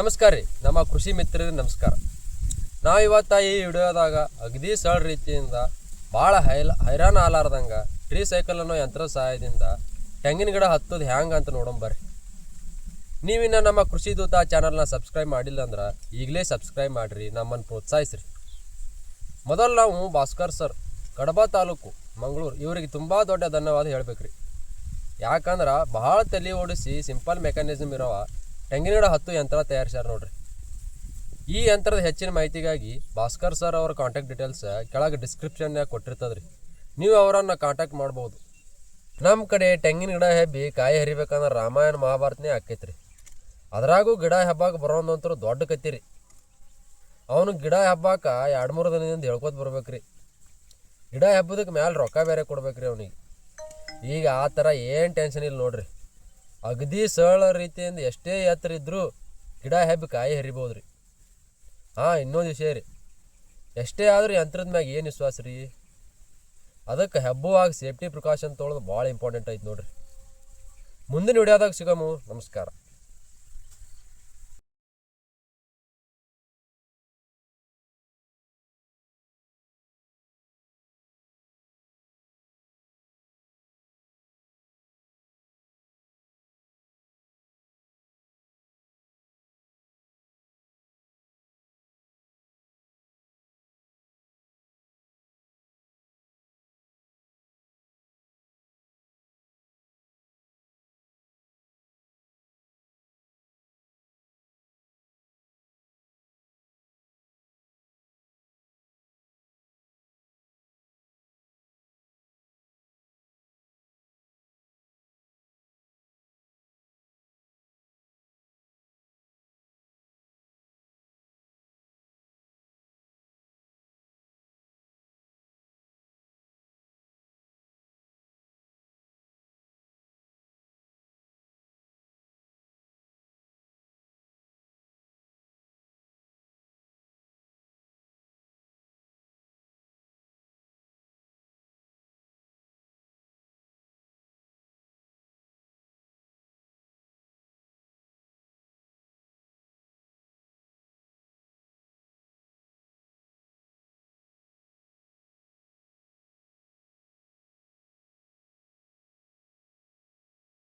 ನಮಸ್ಕಾರ ರೀ. ನಮ್ಮ ಕೃಷಿ ಮಿತ್ರರಿಗೆ ನಮಸ್ಕಾರ. ನಾವು ಇವತ್ತು ಈ ವಿಡಿಯೋದಾಗ ಅಗದಿ ಸರಳ ರೀತಿಯಿಂದ ಭಾಳ ಹೈಲ, ಹೈರಾಣ ಆಲಾರ್ದಂಗೆ ಟ್ರೀ ಸೈಕಲ್ ಅನ್ನೋ ಯಂತ್ರ ಸಹಾಯದಿಂದ ತೆಂಗಿನ ಗಿಡ ಹತ್ತೋದು ಹ್ಯಾಂಗ ಅಂತ ನೋಡೋಣ ಬರ್ರಿ. ನೀವಿನ್ನ ನಮ್ಮ ಕೃಷಿ ದೂತ ಚಾನಲ್ನ ಸಬ್ಸ್ಕ್ರೈಬ್ ಮಾಡಿಲ್ಲ ಅಂದ್ರೆ ಈಗಲೇ ಸಬ್ಸ್ಕ್ರೈಬ್ ಮಾಡಿರಿ ನಮ್ಮನ್ನು ಪ್ರೋತ್ಸಾಹಿಸ್ರಿ. ಮೊದಲು ನಾವು ಭಾಸ್ಕರ್ ಸರ್, ಕಡಬ ತಾಲೂಕು, ಮಂಗಳೂರು, ಇವರಿಗೆ ತುಂಬ ದೊಡ್ಡ ಧನ್ಯವಾದ ಹೇಳ್ಬೇಕ್ರಿ. ಯಾಕಂದ್ರೆ ಭಾಳ ತಲೆ ಓಡಿಸಿ ಸಿಂಪಲ್ ಮೆಕ್ಯಾನಿಸಮ್ ಇರೋ ತೆಂಗಿನ ಗಿಡ ಹತ್ತು ಯಂತ್ರ ತಯಾರಿಸ್ಯಾರ ನೋಡ್ರಿ. ಈ ಯಂತ್ರದ ಹೆಚ್ಚಿನ ಮಾಹಿತಿಗಾಗಿ ಭಾಸ್ಕರ್ ಸರ್ ಅವರ ಕಾಂಟ್ಯಾಕ್ಟ್ ಡೀಟೇಲ್ಸ್ ಕೆಳಗೆ ಡಿಸ್ಕ್ರಿಪ್ಷನ್ಯಾಗ ಕೊಟ್ಟಿರ್ತದ್ರಿ. ನೀವು ಅವರನ್ನು ಕಾಂಟ್ಯಾಕ್ಟ್ ಮಾಡ್ಬೋದು. ನಮ್ಮ ಕಡೆ ತೆಂಗಿನ ಗಿಡ ಹೆಬ್ಬಿ ಕಾಯಿ ಹರಿಬೇಕಂದ್ರೆ ರಾಮಾಯಣ ಮಹಾಭಾರತನೇ ಆಕೈತ್ರಿ. ಅದರಾಗೂ ಗಿಡ ಹಬ್ಬಕ್ಕೆ ಬರೋದಂತರೂ ದೊಡ್ಡ ಕತ್ತಿರಿ. ಅವನು ಗಿಡ ಹೆಬ್ಬಾಕ ಎರಡು ಮೂರು ದಿನದಿಂದ ಹೇಳ್ಕೊತ ಬರ್ಬೇಕ್ರಿ. ಗಿಡ ಹಬ್ಬದಕ್ಕೆ ಮ್ಯಾಲೆ ರೊಕ್ಕ ಬೇರೆ ಕೊಡ್ಬೇಕ್ರಿ ಅವನಿಗೆ. ಈಗ ಆ ಥರ ಏನು ಟೆನ್ಷನ್ ಇಲ್ಲ ನೋಡ್ರಿ. ಅಗದಿ ಸರಳ ರೀತಿಯಿಂದ ಎಷ್ಟೇ ಎತ್ತರ ಇದ್ದರೂ ಗಿಡ ಹೆಬ್ಬಿ ಕಾಯಿ ಹರಿಬೋದು ರೀ ಹಾಂ, ಇನ್ನೊಂದು ವಿಷಯ ರೀ. ಎಷ್ಟೇ ಆದರೂ ಯಂತ್ರದ ಮ್ಯಾಗ ಏನು ವಿಶ್ವಾಸ ರೀ? ಅದಕ್ಕೆ ಹೆಬ್ಬುವಾಗ ಸೇಫ್ಟಿ ಪ್ರಿಕಾಷನ್ ತೊಗೊಳೋದು ಭಾಳ ಇಂಪಾರ್ಟೆಂಟ್ ಐತೆ ನೋಡ್ರಿ. ಮುಂದಿನ ವಿಡಿಯೋದಾಗ ಸಿಗಮು. ನಮಸ್ಕಾರ.